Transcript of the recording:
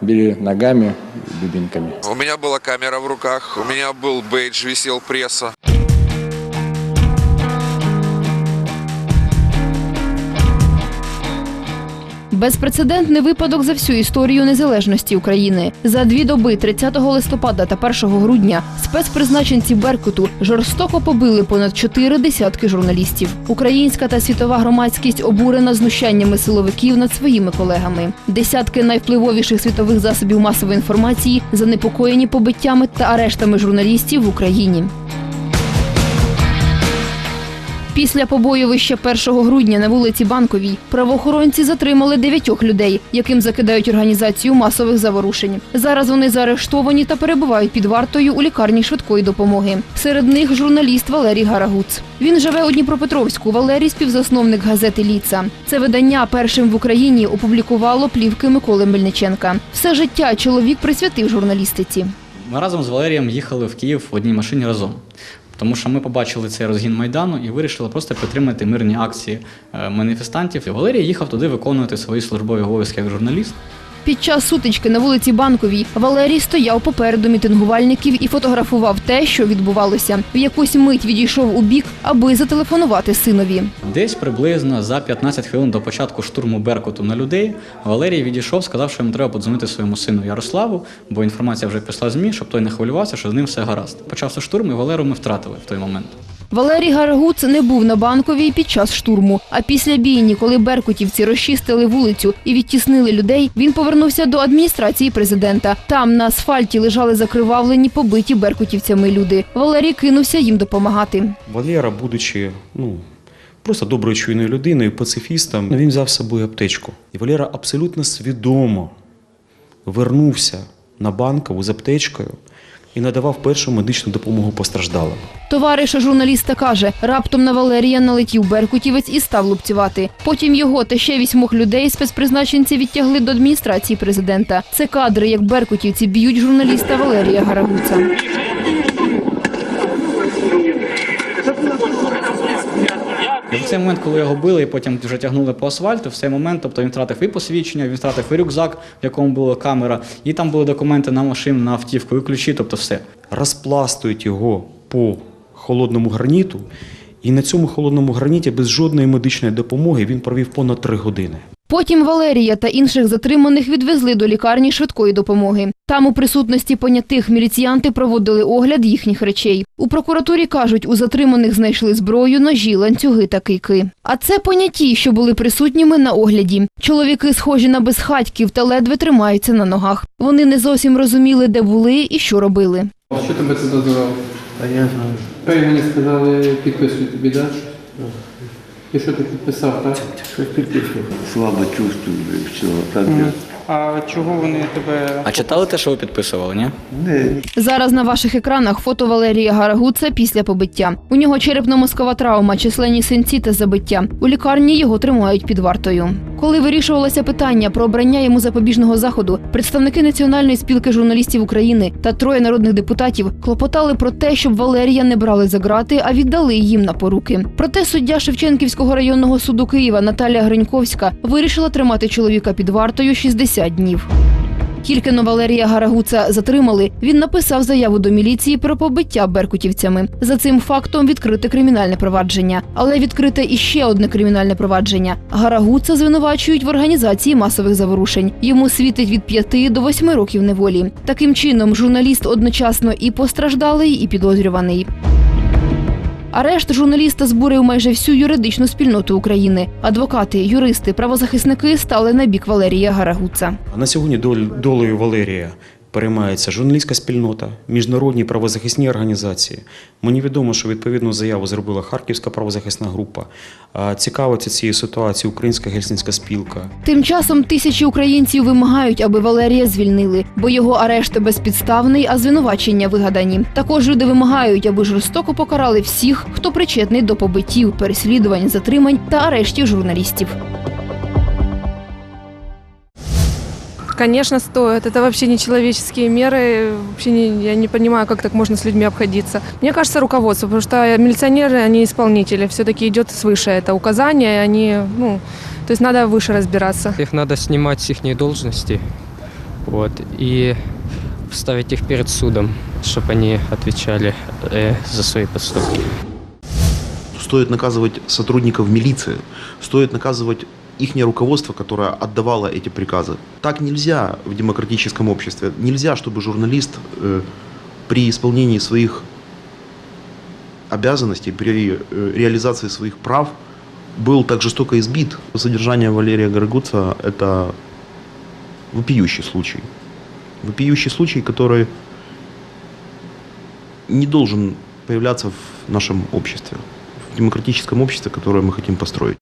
били ногами, дубинками. У меня была камера в руках, у меня был бейдж, висел пресса. Безпрецедентний випадок за всю історію незалежності України. За дві доби 30 листопада та 1 грудня спецпризначенці Беркуту жорстоко побили понад чотири десятки журналістів. Українська та світова громадськість обурена знущаннями силовиків над своїми колегами. Десятки найвпливовіших світових засобів масової інформації занепокоєні побиттями та арештами журналістів в Україні. Після побоювища 1 грудня на вулиці Банковій правоохоронці затримали дев'ятьох людей, яким закидають організацію масових заворушень. Зараз вони заарештовані та перебувають під вартою у лікарні швидкої допомоги. Серед них журналіст Валерій Гарагуц. Він живе у Дніпропетровську. Валерій співзасновник газети Ліца. Це видання першим в Україні опублікувало плівки Миколи Мельниченка. Все життя чоловік присвятив журналістиці. Ми разом з Валерієм їхали в Київ в одній машині разом. Тому що ми побачили цей розгін Майдану і вирішили просто підтримати мирні акції е, маніфестантів. І Валерій їхав туди виконувати свої службові обов'язки як журналіст. Під час сутички на вулиці Банковій Валерій стояв попереду мітингувальників і фотографував те, що відбувалося. В якусь мить відійшов у бік, аби зателефонувати синові. Десь приблизно за 15 хвилин до початку штурму Беркуту на людей Валерій відійшов, сказав, що йому треба подзвонити своєму сину Ярославу, бо інформація вже пішла ЗМІ, щоб той не хвилювався, що з ним все гаразд. Почався штурм, і Валеру ми втратили в той момент. Валерій Гарагуц не був на банковій під час штурму. А після бійні, коли беркутівці розчистили вулицю і відтіснили людей, він повернувся до адміністрації президента. Там на асфальті лежали закривавлені, побиті беркутівцями люди. Валерій кинувся їм допомагати. Валера, будучи ну, просто доброю чуйною людиною, пацифістом, він взяв з собою аптечку. І Валера абсолютно свідомо вернувся на банкову з аптечкою і надавав першу медичну допомогу постраждалим. Товариш журналіста каже, раптом на Валерія налетів беркутівець і став лупцювати. Потім його та ще вісьмох людей спецпризначенці відтягли до адміністрації президента. Це кадри, як беркутівці б'ють журналіста Валерія Гарагуца. І в цей момент, коли його били і потім вже тягнули по асфальту, в цей момент, тобто він втратив і посвідчення, він втратив і рюкзак, в якому була камера, і там були документи на машину, на автівку, і ключі, тобто все. Розпластують його по холодному граніту, і на цьому холодному граніті без жодної медичної допомоги він провів понад три години. Потім Валерія та інших затриманих відвезли до лікарні швидкої допомоги. Там у присутності понятих міліціянти проводили огляд їхніх речей. У прокуратурі кажуть, у затриманих знайшли зброю, ножі, ланцюги та кийки. А це поняті, що були присутніми на огляді. Чоловіки схожі на безхатьків та ледве тримаються на ногах. Вони не зовсім розуміли, де були і що робили. Що тебе це дозволило? А я знаю. Та й мені сказали, підписуй тобі, так? І що ти підписав, так? Щось підписав. Слабо чувствую, все. Так, А чого вони тебе А читали те, що ви підписували, ні? не, Зараз на ваших екранах фото Валерія Гарагуца після побиття. У нього черепно-мозкова травма, численні синці та забиття. У лікарні його тримають під вартою. Коли вирішувалося питання про обрання йому запобіжного заходу, представники Національної спілки журналістів України та троє народних депутатів клопотали про те, щоб Валерія не брали за ґрати, а віддали їм на поруки. Проте суддя Шевченківського районного суду Києва Наталія Гриньковська вирішила тримати чоловіка під вартою 60 днів. Тільки но Валерія Гарагуца затримали, він написав заяву до міліції про побиття беркутівцями. За цим фактом відкрите кримінальне провадження. Але відкрите іще одне кримінальне провадження. Гарагуца звинувачують в організації масових заворушень. Йому світить від 5 до 8 років неволі. Таким чином, журналіст одночасно і постраждалий, і підозрюваний. Арешт журналіста збурив майже всю юридичну спільноту України. Адвокати, юристи, правозахисники стали на бік Валерія Гарагуца. На сьогодні долею Валерія переймається журналістська спільнота, міжнародні правозахисні організації. Мені відомо, що відповідну заяву зробила Харківська правозахисна група. Цікавиться цією ситуацією Українська гельсінська спілка. Тим часом тисячі українців вимагають, аби Валерія звільнили, бо його арешт безпідставний, а звинувачення вигадані. Також люди вимагають, аби жорстоко покарали всіх, хто причетний до побиттів, переслідувань, затримань та арештів журналістів. Конечно, стоит. Это вообще нечеловеческие меры. Вообще не, я не понимаю, как так можно с людьми обходиться. Мне кажется, руководство, потому что милиционеры, они исполнители. Все-таки идет свыше это указание, и они, ну, то есть надо выше разбираться. Их надо снимать с их должности вот, и поставить их перед судом, чтобы они отвечали э, за свои поступки. Стоит наказывать сотрудников милиции, стоит наказывать их руководство, которое отдавало эти приказы. Так нельзя в демократическом обществе. Нельзя, чтобы журналист э, при исполнении своих обязанностей, при э, реализации своих прав был так жестоко избит. Содержание Валерия Горгуца – это вопиющий случай. Вопиющий случай, который не должен появляться в нашем обществе, в демократическом обществе, которое мы хотим построить.